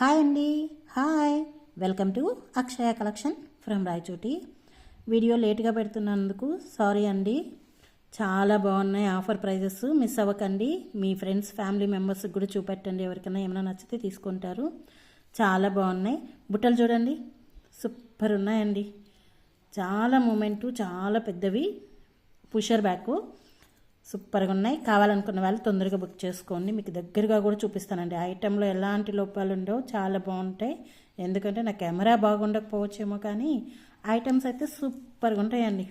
Hi అండి. Hi. Welcome to Akshaya collection from Rayachoti. Video లేట్గా పెడుతున్నందుకు సారీ అండి. చాలా బాగున్నాయి ఆఫర్ ప్రైజెస్. మిస్ అవ్వకండి. మీ ఫ్రెండ్స్ ఫ్యామిలీ మెంబర్స్కి కూడా చూపెట్టండి. ఎవరికైనా ఏమైనా నచ్చితే తీసుకుంటారు. చాలా బాగున్నాయి. బుట్టలు చూడండి. సూపర్ ఉన్నాయండి. చాలా మూమెంటు చాలా పెద్దవి. Pusher back. సూపర్గా ఉన్నాయి. కావాలనుకున్న వాళ్ళు తొందరగా బుక్ చేసుకోండి. మీకు దగ్గరగా కూడా చూపిస్తానండి. ఐటెంలో ఎలాంటి లోపాలు ఉండవు. చాలా బాగుంటాయి. ఎందుకంటే నా కెమెరా బాగుండకపోవచ్చేమో కానీ ఐటమ్స్ అయితే సూపర్గా ఉంటాయండి.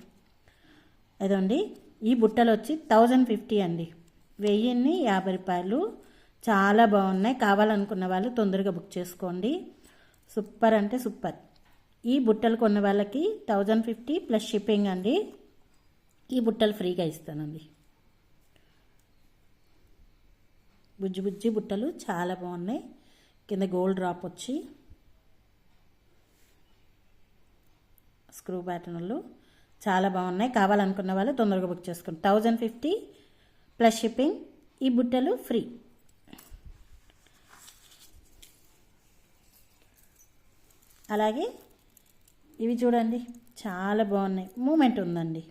అదండి ఈ బుట్టలు వచ్చి థౌజండ్ ఫిఫ్టీ అండి. వెయ్యిన్ని యాభై రూపాయలు. చాలా బాగున్నాయి. కావాలనుకున్న వాళ్ళు తొందరగా బుక్ చేసుకోండి. సూపర్ అంటే సూపర్. ఈ బుట్టలు కొన్న వాళ్ళకి థౌజండ్ ఫిఫ్టీ ప్లస్ షిప్పింగ్ అండి. ఈ బుట్టలు ఫ్రీగా ఇస్తానండి. బుజ్జి బుజ్జి బుట్టలు చాలా బాగున్నాయి. కింద గోల్డ్ డ్రాప్ వచ్చి స్క్రూ ప్యాటర్న్లు చాలా బాగున్నాయి. కావాలనుకున్న వాళ్ళు తొందరగా బుక్ చేసుకోండి. థౌజండ్ ఫిఫ్టీ ప్లస్ షిప్పింగ్ ఈ బుట్టలు ఫ్రీ అలాగే ఇవి చూడండి చాలా బాగున్నాయి. మూమెంట్ ఉందండి.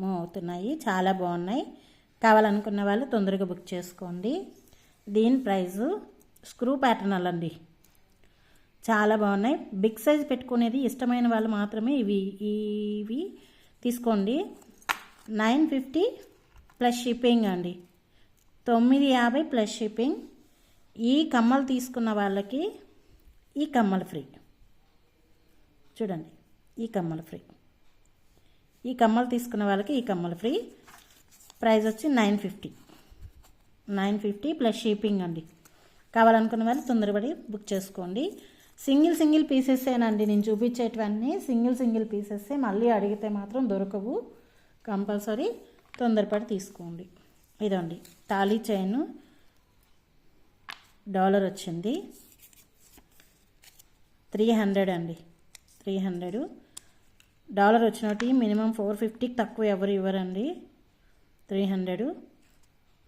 మూవ్ అవుతున్నాయి చాలా బాగున్నాయి. కావాలనుకున్న వాళ్ళు తొందరగా బుక్ చేసుకోండి. దీని ప్రైజు స్క్రూ ప్యాటర్న్ అండి. చాలా బాగున్నాయి. బిగ్ సైజ్ పెట్టుకునేది ఇష్టమైన వాళ్ళు మాత్రమే ఇవి ఇవి తీసుకోండి. నైన్ ఫిఫ్టీ ప్లస్ షిప్పింగ్ అండి. తొమ్మిది యాభై ప్లస్ షిప్పింగ్. ఈ కమ్మలు తీసుకున్న వాళ్ళకి ఈ కమ్మలు ఫ్రీ. చూడండి ఈ కమ్మలు ఫ్రీ. ఈ కమ్మలు తీసుకున్న వాళ్ళకి ఈ కమ్మలు ఫ్రీ. ప్రైస్ వచ్చి nine fifty. Nine fifty plus shipping అండి. కావాలనుకున్న వాళ్ళు తొందరపడి బుక్ చేసుకోండి. సింగిల్ సింగిల్ పీసెస్సేనండి నేను చూపించేటివన్నీ. సింగిల్ సింగిల్ పీసెస్సే మళ్ళీ అడిగితే మాత్రం దొరకవు. కంపల్సరీ తొందరపడి తీసుకోండి. ఇదండి తాళీ చైన్. డాలర్ వచ్చింది. త్రీ హండ్రెడ్ అండి. Three hundred. డాలర్ వచ్చినట్టు మినిమం ఫోర్ ఫిఫ్టీకి తక్కువ ఎవరు ఇవ్వరండి. Three hundred.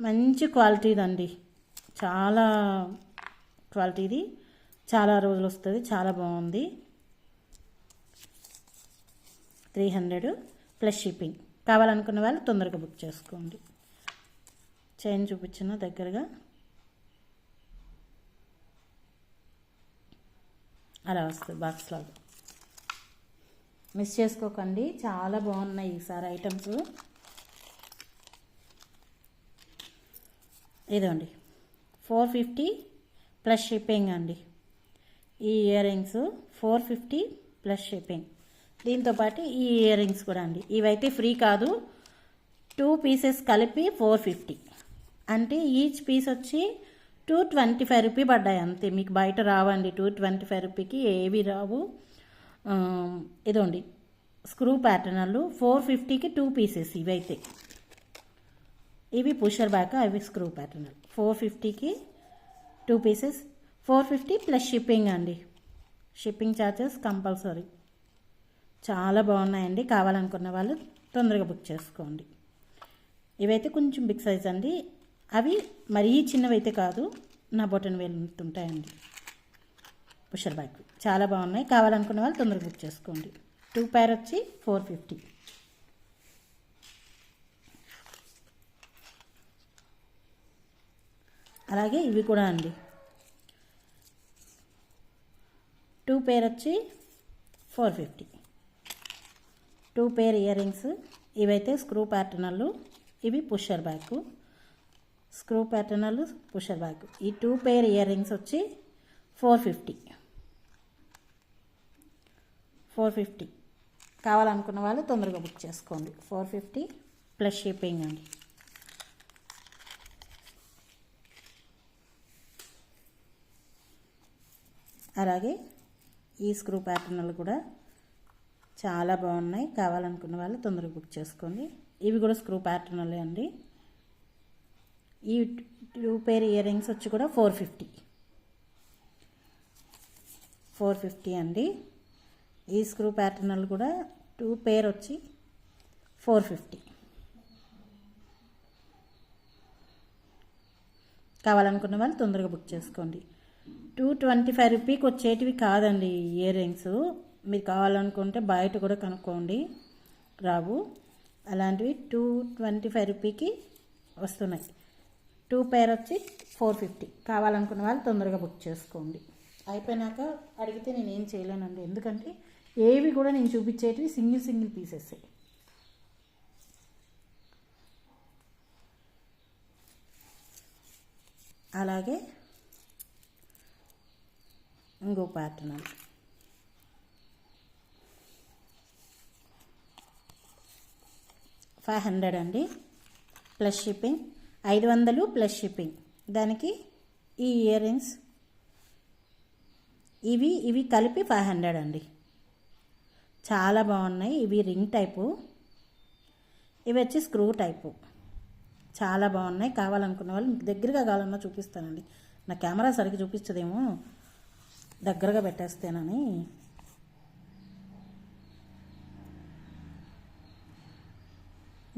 మంచి క్వాలిటీదండి. చాలా క్వాలిటీది. చాలా రోజులు వస్తుంది చాలా బాగుంది త్రీ హండ్రెడ్ ప్లస్ షిప్పింగ్. కావాలనుకున్న వాళ్ళు తొందరగా బుక్ చేసుకోండి. చైన్ చూపించిన దగ్గరగా. అలా వస్తుంది బాక్స్ లాగా. మిస్ చేసుకోకండి. చాలా బాగున్నాయి ఈసారి ఐటమ్స్. ఇదండి. ఫోర్ ఫిఫ్టీ ప్లస్ షిప్పింగ్ అండి. ఈ earrings four fifty plus shipping. దీంతోపాటు ఈ ఇయర్ రింగ్స్ కూడా అండి. ఇవైతే ఫ్రీ కాదు. టూ పీసెస్ కలిపి ఫోర్ ఫిఫ్టీ. అంటే ఈచ్ పీస్ వచ్చి టూ ట్వంటీ ఫైవ్ రూపీ పడ్డాయి అంతే. మీకు బయట రావండి. టూ ట్వంటీ ఫైవ్ రూపీకి ఏవి రావు. ఇదండి. స్క్రూ ప్యాటర్నర్లు ఫోర్ ఫిఫ్టీకి టూ పీసెస్ ఇవైతే. ఇవి పుషర్ బ్యాక్ అవి స్క్రూ ప్యాటర్న్ ఫోర్ ఫిఫ్టీకి two pieces four fifty plus shipping అండి. షిప్పింగ్ ఛార్జెస్ కంపల్సరీ చాలా బాగున్నాయండి. కావాలనుకున్న వాళ్ళు తొందరగా బుక్ చేసుకోండి. ఇవైతే కొంచెం బిగ్ సైజ్ అండి. అవి మరీ చిన్నవి అయితే కాదు. నా బొటన్ వెళ్తుంటాయండి. పుషర్ బ్యాగ్ చాలా బాగున్నాయి. కావాలనుకున్న వాళ్ళు తొందరగా బుక్ చేసుకోండి. టూ పేర్ వచ్చి ఫోర్ ఫిఫ్టీ అలాగే ఇవి కూడా అండి. టూ పేర్ వచ్చి four fifty. Two pair earrings ఇవైతే స్క్రూ ప్యాటర్నర్లు ఇవి పుషర్ బ్యాగ్ స్క్రూ ప్యాటర్నర్లు పుషర్ బ్యాగ్ ఈ టూ పేర్ ఇయర్ రింగ్స్ వచ్చి ఫోర్ ఫిఫ్టీ. Four fifty. కావాలనుకున్న వాళ్ళు తొందరగా బుక్ చేసుకోండి. ఫోర్ ఫిఫ్టీ ప్లస్ షిప్పింగ్ అండి. అలాగే ఈ స్క్రూ ప్యాటర్న్లు కూడా చాలా బాగున్నాయి. కావాలనుకున్న వాళ్ళు తొందరగా బుక్ చేసుకోండి. ఇవి కూడా స్క్రూ ప్యాటర్న్లే అండి. ఈ టూ పేర్ ఇయర్ రింగ్స్ వచ్చి కూడా ఫోర్ ఫిఫ్టీ ఫోర్ ఫిఫ్టీ అండి. ఈ స్క్రూ ప్యాటర్న్లు కూడా టూ పేర్ వచ్చి ఫోర్ ఫిఫ్టీ కావాలనుకున్న వాళ్ళు తొందరగా బుక్ చేసుకోండి. టూ ట్వంటీ ఫైవ్ రూపీకి వచ్చేటివి కాదండి ఇయర్ రింగ్స్. మీరు కావాలనుకుంటే బయట కూడా కనుక్కోండి. రావు. అలాంటివి టూ ట్వంటీ ఫైవ్ రూపీకి వస్తున్నాయి. టూ పేర్ వచ్చి ఫోర్ ఫిఫ్టీ. కావాలనుకున్న వాళ్ళు తొందరగా బుక్ చేసుకోండి. అయిపోయినాక అడిగితే నేను ఏం చేయలేనండి. ఎందుకంటే ఏవి కూడా నేను చూపించేటివి సింగిల్ సింగిల్ పీసెస్. అలాగే ఇంకో ప్యాటర్న్ ఫైవ్ హండ్రెడ్ అండి. Plus shipping. ఐదు వందలు ప్లస్ షిప్పింగ్. దానికి ఈ ఇయర్ రింగ్స్. ఇవి ఇవి కలిపి ఫైవ్ హండ్రెడ్ అండి. చాలా బాగున్నాయి. ఇవి రింగ్ టైపు. ఇవి వచ్చి స్క్రూ టైపు. చాలా బాగున్నాయి. కావాలనుకున్న వాళ్ళు మీకు దగ్గరగా కావాలన్నా చూపిస్తానండి. నా కెమెరా సరిగ్గా చూపించదేమో దగ్గరగా పెట్టేస్తేనని.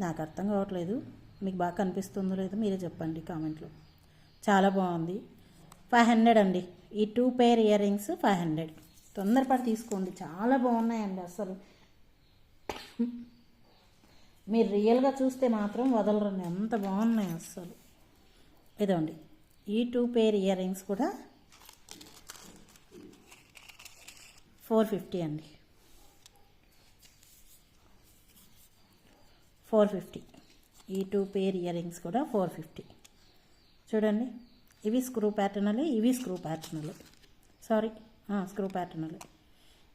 నాకు అర్థం కావట్లేదు. మీకు బాగా కనిపిస్తుందో లేదో మీరే చెప్పండి కామెంట్లో. చాలా బాగుంది. ఫైవ్ హండ్రెడ్ అండి. ఈ two pair earrings five hundred. తొందరపడి తీసుకోండి. చాలా బాగున్నాయండి అసలు. మీరు రియల్గా చూస్తే మాత్రం వదలరండి. ఎంత బాగున్నాయి అస్సలు ఇదండి ఈ టూ పేర్ ఇయర్ రింగ్స్ కూడా ఫోర్ ఫిఫ్టీ అండి. Four fifty. ఈ టూ పేర్ ఇయర్ రింగ్స్ కూడా ఫోర్ ఫిఫ్టీ. చూడండి ఇవి స్క్రూ ప్యాటర్నలే ఇవి స్క్రూ ప్యాటర్నలే. సారీ స్క్రూ ప్యాటర్నలే.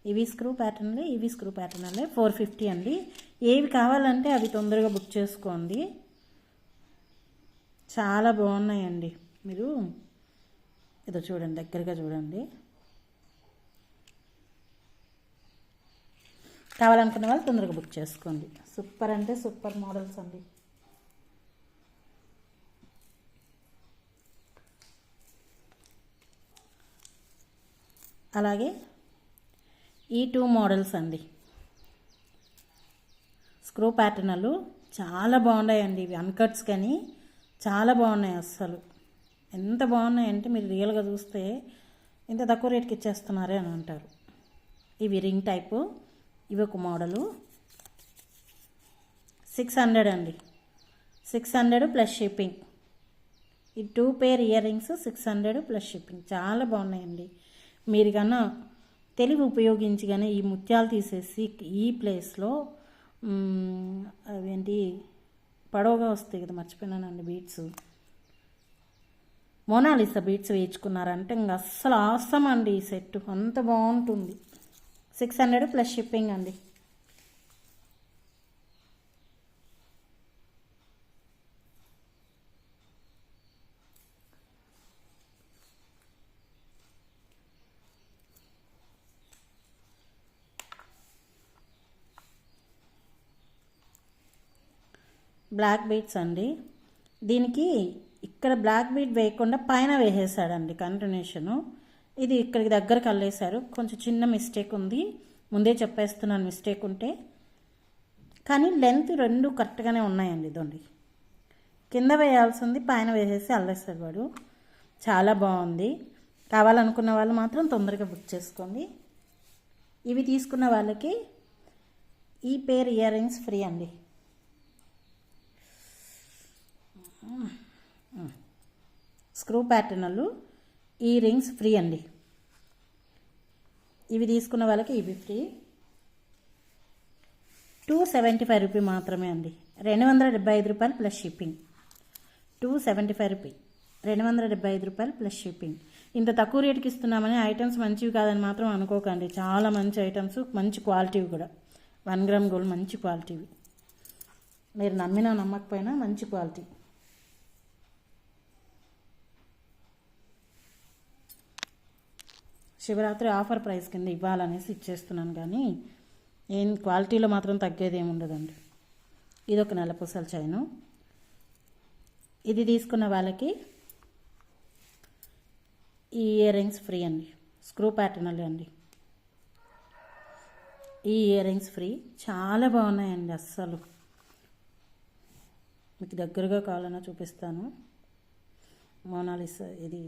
ఇవి స్క్రూ ప్యాటర్న్లే ఇవి స్క్రూ ప్యాటర్న్లే ఫోర్ ఫిఫ్టీ అండి. ఏవి కావాలంటే అవి తొందరగా బుక్ చేసుకోండి. చాలా బాగున్నాయండి. మీరు ఏదో చూడండి దగ్గరగా చూడండి. కావాలనుకున్న వాళ్ళు తొందరగా బుక్ చేసుకోండి. సూపర్ అంటే సూపర్ మోడల్స్ అండి. అలాగే ఈ టూ మోడల్స్ అండి. స్క్రూ ప్యాటర్నలు చాలా బాగున్నాయండి. ఇవి అన్కట్స్ కానీ చాలా బాగున్నాయి అస్సలు. ఎంత బాగున్నాయంటే మీరు రియల్గా చూస్తే ఇంత తక్కువ రేట్కి ఇచ్చేస్తున్నారే అని అంటారు. ఇవి రింగ్ టైపు ఇవి ఒక మోడలు. సిక్స్ హండ్రెడ్ అండి. సిక్స్ హండ్రెడ్ ప్లస్ షిప్పింగ్ ఈ two pair earrings six hundred plus shipping చాలా బాగున్నాయండి. మీరు కన్నా తెలివి ఉపయోగించి కానీ ఈ ముత్యాలు తీసేసి ఈ ప్లేస్లో అవేంటి పొడవుగా వస్తాయి కదా మర్చిపోయినానండి బీట్స్ మోనాలిసా బీట్స్ వేయించుకున్నారంటే ఇంకా అస్సలు ఆసం అండి ఈ సెట్ అంత బాగుంటుంది. సిక్స్ హండ్రెడ్ ప్లస్ షిప్పింగ్ అండి. బ్లాక్ బీట్స్ అండి. దీనికి ఇక్కడ బ్లాక్ బీట్ వేయకుండా పైన వేసేసాడండి కంటిన్యూషను. ఇది ఇక్కడికి దగ్గరకు అల్లేశారు. కొంచెం చిన్న మిస్టేక్ ఉంది. ముందే చెప్పేస్తున్నాను మిస్టేక్ ఉంటే. కానీ లెంత్ రెండు కరెక్ట్గానే ఉన్నాయండి ఇదండి. కింద వేయాల్సింది పైన వేసేసి అల్లేశారు వాడు. చాలా బాగుంది. కావాలనుకున్న వాళ్ళు మాత్రం తొందరగా బుక్ చేసుకోండి. ఇవి తీసుకున్న వాళ్ళకి ఈ పేర్ ఇయర్ రింగ్స్ ఫ్రీ అండి. స్క్రూ ప్యాటర్నలు ఈ రింగ్స్ ఫ్రీ అండి. ఇవి తీసుకున్న వాళ్ళకి ఇవి free. Two seventy five rupee మాత్రమే అండి. రెండు వందల డెబ్బై ఐదు రూపాయలు plus shipping. Two seventy five rupee. రెండు వందల డెబ్బై ఐదు రూపాయలు ప్లస్ షిప్పింగ్. ఇంత తక్కువ రేటుకి ఇస్తున్నామని ఐటమ్స్ మంచివి కాదని మాత్రం అనుకోకండి. చాలా మంచి ఐటమ్స్ మంచి క్వాలిటీవి కూడా. వన్ గ్రామ్ గోల్డ్ మంచి క్వాలిటీవి. మీరు నమ్మినా నమ్మకపోయినా మంచి క్వాలిటీ. శివరాత్రి ఆఫర్ ప్రైస్ కింద ఇవ్వాలనేసి ఇచ్చేస్తున్నాను కానీ ఏం క్వాలిటీలో మాత్రం తగ్గేది ఏమి ఉండదండి. ఇది ఒక నెలపూసల చైను. ఇది తీసుకున్న వాళ్ళకి ఈ ఇయర్ రింగ్స్ ఫ్రీ అండి. స్క్రూ ప్యాటర్నల్ అండి. ఈ ఇయర్ రింగ్స్ ఫ్రీ. చాలా బాగున్నాయండి అస్సలు. మీకు దగ్గరగా కావాలన్నా చూపిస్తాను. మోనాలిసా ఇది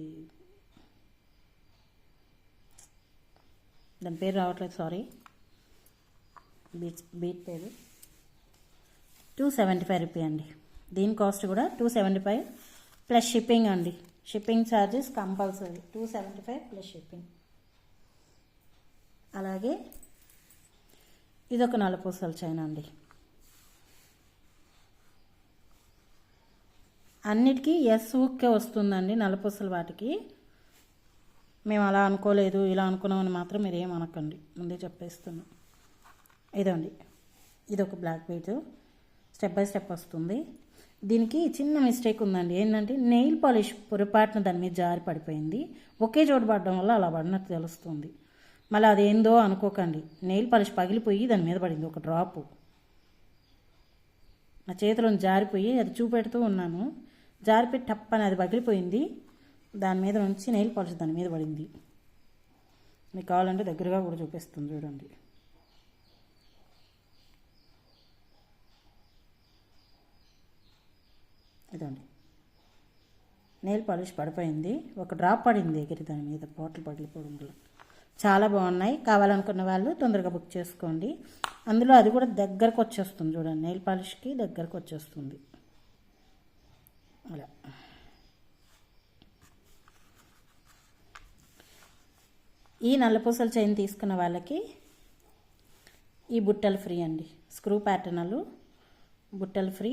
దాని పేరు రావట్లేదు సారీ బీట్ బీట్ పేరు. టూ సెవెంటీ ఫైవ్ రూపీ అండి. దీని కాస్ట్ కూడా two seventy five plus shipping అండి. Shipping charges compulsory two seventy five plus shipping అలాగే ఇదొక నలపూసల చైన్ అండి. అన్నిటికీ ఎస్ ఊకే వస్తుందండి నలపూసల వాటికి. మేము అలా అనుకోలేదు ఇలా అనుకున్నామని మాత్రం మీరు ఏం అనకండి. ముందే చెప్పేస్తున్నాం. ఇదండి. ఇది ఒక black bead step by step వస్తుంది. దీనికి చిన్న మిస్టేక్ ఉందండి. ఏంటంటే నెయిల్ పాలిష్ పొరపాటున దాని మీద జారి పడిపోయింది. ఒకే చోటు పడడం వల్ల అలా పడినట్టు తెలుస్తుంది. మళ్ళీ అదేందో అనుకోకండి. నెయిల్ పాలిష్ పగిలిపోయి దాని మీద పడింది ఒక డ్రాపు నా చేతిలో జారిపోయి అది చూపెడుతూ ఉన్నాను. జారిపోయి టప్పని అది పగిలిపోయింది. దాని మీద నుంచి నెయిల్ పాలిష్ దాని మీద పడింది. మీకు కావాలంటే దగ్గరగా కూడా చూపిస్తుంది చూడండి. ఇదండి. నెయిల్ పాలిష్ పడిపోయింది. ఒక డ్రాప్ పడింది ఎగిరి దాని మీద బాటిల్ పగిలిపోవడం చాలా బాగున్నాయి. కావాలనుకున్న వాళ్ళు తొందరగా బుక్ చేసుకోండి. అందులో అది కూడా దగ్గరకు వచ్చేస్తుంది చూడండి. నెయిల్ పాలిష్కి దగ్గరకు వచ్చేస్తుంది. అలా. ఈ నల్లపూసల చైన్ తీసుకున్న వాళ్ళకి ఈ బుట్టలు ఫ్రీ అండి. స్క్రూ ప్యాటర్నలు బుట్టలు free.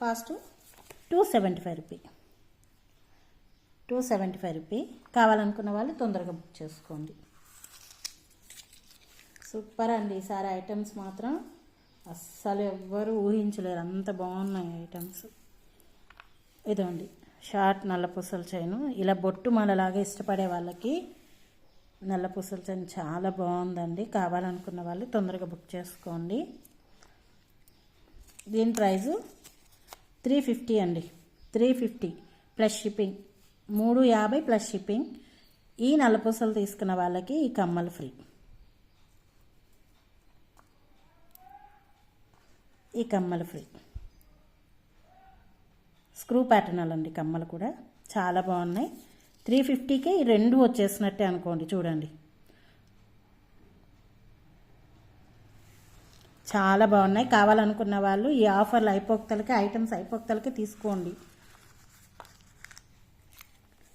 Cost two seventy five rupee two seventy five rupee కావాలనుకున్న వాళ్ళు తొందరగా బుక్ చేసుకోండి. సూపర్ అండి. ఈసారి ఐటమ్స్ మాత్రం అస్సలు ఎవ్వరూ ఊహించలేరు. అంత బాగున్నాయి ఐటమ్స్ ఇదండి షార్ట్ నల్ల పూసల చైను. ఇలా బొట్టు మనలాగా ఇష్టపడే వాళ్ళకి నల్ల పూసల చైన్ చాలా బాగుందండి. కావాలనుకున్న వాళ్ళు తొందరగా బుక్ చేసుకోండి. దీని ప్రైజు త్రీ ఫిఫ్టీ అండి. Three fifty plus shipping. మూడు యాభై ప్లస్ షిప్పింగ్. ఈ నల్లపూసలు తీసుకున్న వాళ్ళకి ఈ కమ్మలు ఫ్రీ. ఈ కమ్మలు ఫ్రీ. స్క్రూ ప్యాటర్న్ అండి కమ్మలు కూడా. చాలా బాగున్నాయి. త్రీ ఫిఫ్టీకే ఈ రెండు వచ్చేసినట్టే అనుకోండి చూడండి. చాలా బాగున్నాయి. కావాలనుకున్న వాళ్ళు ఈ ఆఫర్లు అయిపోక్తలకి ఐటమ్స్ అయిపోక్తలకి తీసుకోండి.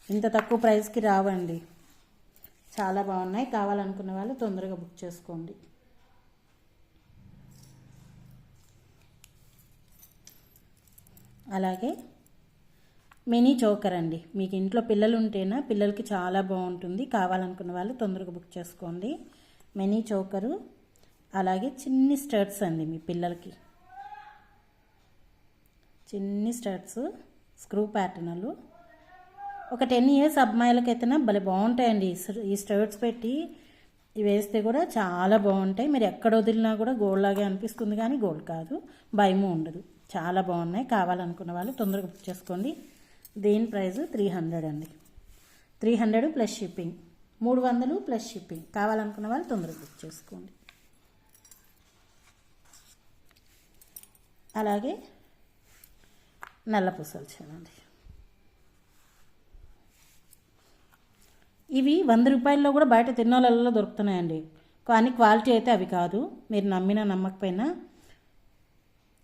ఇంత తక్కువ ప్రైస్కి రావండి. చాలా బాగున్నాయి. కావాలనుకున్న వాళ్ళు తొందరగా బుక్ చేసుకోండి. అలాగే మినీ చోకర్ అండి. మీకు ఇంట్లో పిల్లలు ఉంటేనా పిల్లలకి చాలా బాగుంటుంది. కావాలనుకున్న వాళ్ళు తొందరగా బుక్ చేసుకోండి. మినీ చోకరు అలాగే చిన్ని స్టర్ట్స్ అండి మీ పిల్లలకి. చిన్ని స్టర్ట్స్ స్క్రూ ప్యాటర్నలు. ఒక టెన్ ఇయర్స్ అమ్మాయిలకైతేనే భలే బాగుంటాయండి. ఈ స్టర్ట్స్ పెట్టి ఇవి వేస్తే కూడా చాలా బాగుంటాయి. మీరు ఎక్కడ వదిలినా కూడా గోల్డ్ లాగే అనిపిస్తుంది కానీ గోల్డ్ కాదు. భయము ఉండదు. చాలా బాగున్నాయి. కావాలనుకున్న వాళ్ళు తొందరగా బుక్ చేసుకోండి. దీని ప్రైస్ త్రీ హండ్రెడ్ అండి. త్రీ హండ్రెడ్ ప్లస్ షిప్పింగ్ మూడు వందలు ప్లస్ షిప్పింగ్ కావాలనుకున్న వాళ్ళు తొందరగా బుక్ చేసుకోండి. అలాగే నల్ల పూసలు చూడండి. ఇవి వంద రూపాయల్లో కూడా బయట తిరునాళ్ళలో దొరుకుతున్నాయండి. కానీ క్వాలిటీ అయితే అవి కాదు. మీరు నమ్మినా నమ్మకపోయినా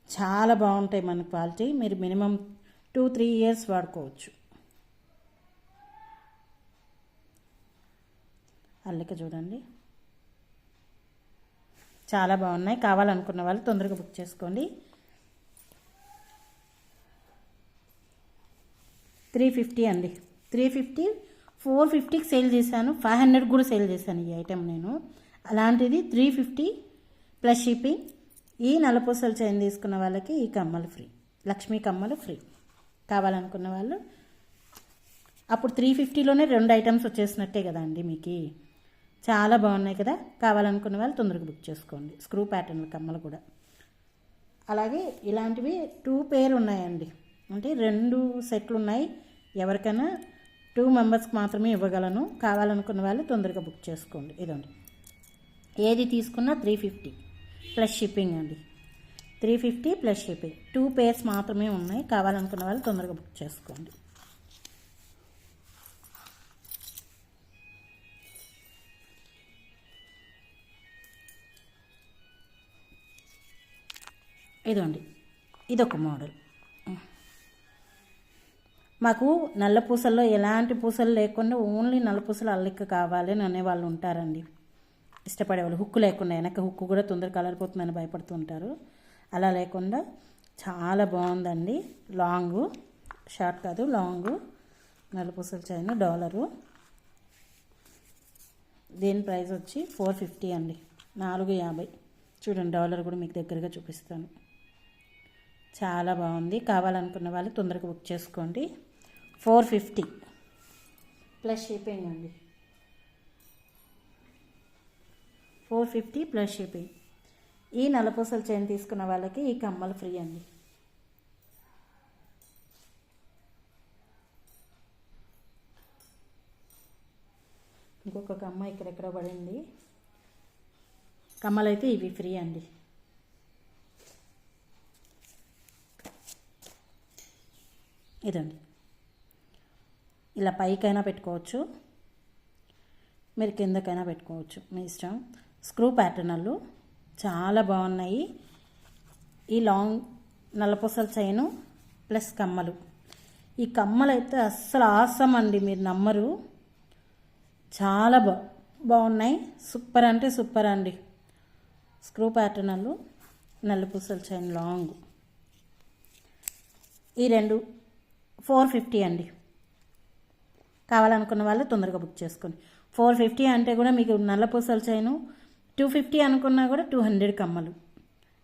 చాలా బాగుంటాయి మన క్వాలిటీ. మీరు మినిమం టూ త్రీ ఇయర్స్ వాడుకోవచ్చు. అల్లిక చూడండి. చాలా బాగున్నాయి. కావాలనుకున్న వాళ్ళు తొందరగా బుక్ చేసుకోండి. త్రీ ఫిఫ్టీ అండి. త్రీ ఫిఫ్టీ ఫోర్ ఫిఫ్టీకి సేల్ చేశాను. ఫైవ్ హండ్రెడ్ కూడా సేల్ చేశాను ఈ ఐటెం నేను. అలాంటిది త్రీ ఫిఫ్టీ ప్లస్ షిప్పింగ్. ఈ నలపూసలు చైన్ తీసుకున్న వాళ్ళకి ఈ కమ్మలు ఫ్రీ. లక్ష్మీ కమ్మలు ఫ్రీ. కావాలనుకున్న వాళ్ళు. అప్పుడు త్రీ ఫిఫ్టీలోనే రెండు ఐటమ్స్ వచ్చేసినట్టే కదా అండి మీకు. చాలా బాగున్నాయి కదా. కావాలనుకున్న వాళ్ళు తొందరగా బుక్ చేసుకోండి. స్క్రూ ప్యాటర్న్ కమ్మలు కూడా. అలాగే ఇలాంటివి టూ పేర్ ఉన్నాయండి. అంటే రెండు సెట్లు ఉన్నాయి. ఎవరికైనా టూ మెంబర్స్కి మాత్రమే ఇవ్వగలను. కావాలనుకున్న వాళ్ళు తొందరగా బుక్ చేసుకోండి. ఇదండి. ఏది తీసుకున్నా త్రీ ఫిఫ్టీ ప్లస్ షిప్పింగ్ అండి. Three fifty plus shipping two pairs మాత్రమే ఉన్నాయి. కావాలనుకున్న వాళ్ళు తొందరగా బుక్ చేసుకోండి. ఇదండి ఇదొక మోడల్. మాకు నల్ల పూసల్లో ఎలాంటి పూసలు లేకుండా ఓన్లీ నల్ల పూసలు అల్లిక కావాలి అని అనేవాళ్ళు ఉంటారండి. ఇష్టపడేవాళ్ళు. హుక్కు లేకుండా వెనక హుక్కు కూడా తొందరగా కలరిపోతుందని భయపడుతూ ఉంటారు. అలా లేకుండా చాలా బాగుందండి. లాంగు షార్ట్ కాదు లాంగు నల్ల చైన్ డాలరు. దీని ప్రైస్ వచ్చి ఫోర్ ఫిఫ్టీ అండి. నాలుగు యాభై. చూడండి డాలర్ కూడా మీకు దగ్గరగా చూపిస్తాను. చాలా బాగుంది. కావాలనుకున్న వాళ్ళు తొందరగా బుక్ చేసుకోండి. Four fifty. ప్లస్ షిప్పింగ్ అండి. Four fifty plus shipping. ఈ నలపూసల చైన్ తీసుకున్న వాళ్ళకి ఈ కమ్మలు ఫ్రీ అండి. ఇంకొక కమ్మ ఇక్కడెక్కడ పడింది. కమ్మలు అయితే ఇవి ఫ్రీ అండి. ఇదండి. ఇలా పైకైనా పెట్టుకోవచ్చు. మీరు కిందకైనా పెట్టుకోవచ్చు. మీ ఇష్టం. స్క్రూ ప్యాటర్నలు చాలా బాగున్నాయి. ఈ లాంగ్ నల్లపూసల చైను ప్లస్ కమ్మలు. ఈ కమ్మలు అయితే అస్సలు ఆసం అండి మీరు నమ్మరు. చాలా బా బాగున్నాయి. సూపర్ అంటే సూపర్ అండి. స్క్రూ ప్యాటర్నలు నల్లపూసల చైన్ లాంగ్. ఈ రెండు ఫోర్ ఫిఫ్టీ అండి. కావాలనుకున్న వాళ్ళు తొందరగా బుక్ చేసుకోండి. ఫోర్ ఫిఫ్టీ అంటే కూడా మీకు నల్లపూసల చైను టూ ఫిఫ్టీ అనుకున్నా కూడా టూ హండ్రెడ్ కమ్మలు.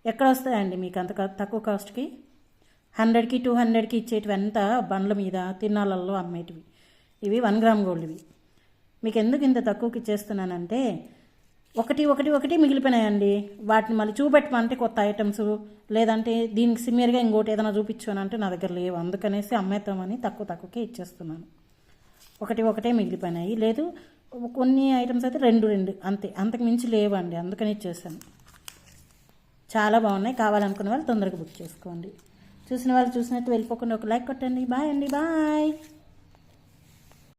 ఎక్కడ వస్తాయండి మీకు అంత కా- తక్కువ కాస్ట్కి? హండ్రెడ్కి టూ హండ్రెడ్కి ఇచ్చేటివి అంతా బండ్ల మీద తిన్నాలల్లో అమ్మేటివి. ఇవి వన్ గ్రామ్ గోల్డ్వి. మీకు ఎందుకు ఇంత తక్కువకి ఇచ్చేస్తున్నానంటే ఒకటి ఒకటి ఒకటి మిగిలిపోయినాయండి. వాటిని మళ్ళీ చూపెట్టమంటే కొత్త ఐటమ్స్ లేదంటే దీనికి సిమియర్గా ఇంకోటి ఏదైనా చూపించు అని అంటే నా దగ్గర లేవు. అందుకనేసి అమ్మేద్దామని తక్కువ తక్కువకే ఇచ్చేస్తున్నాను. ఒకటి ఒకటే మిగిలిపోయినాయి. లేదు కొన్ని ఐటమ్స్ అయితే రెండు రెండు. అంతే. అంతకు మించి లేవండి. అందుకని ఇచ్చేసాను. చాలా బాగున్నాయి. కావాలనుకున్న వాళ్ళు తొందరగా బుక్ చేసుకోండి. చూసిన వాళ్ళు చూసినట్టు వెళ్ళిపోకుండా ఒక లైక్ కొట్టండి. బాయ్ అండి. బాయ్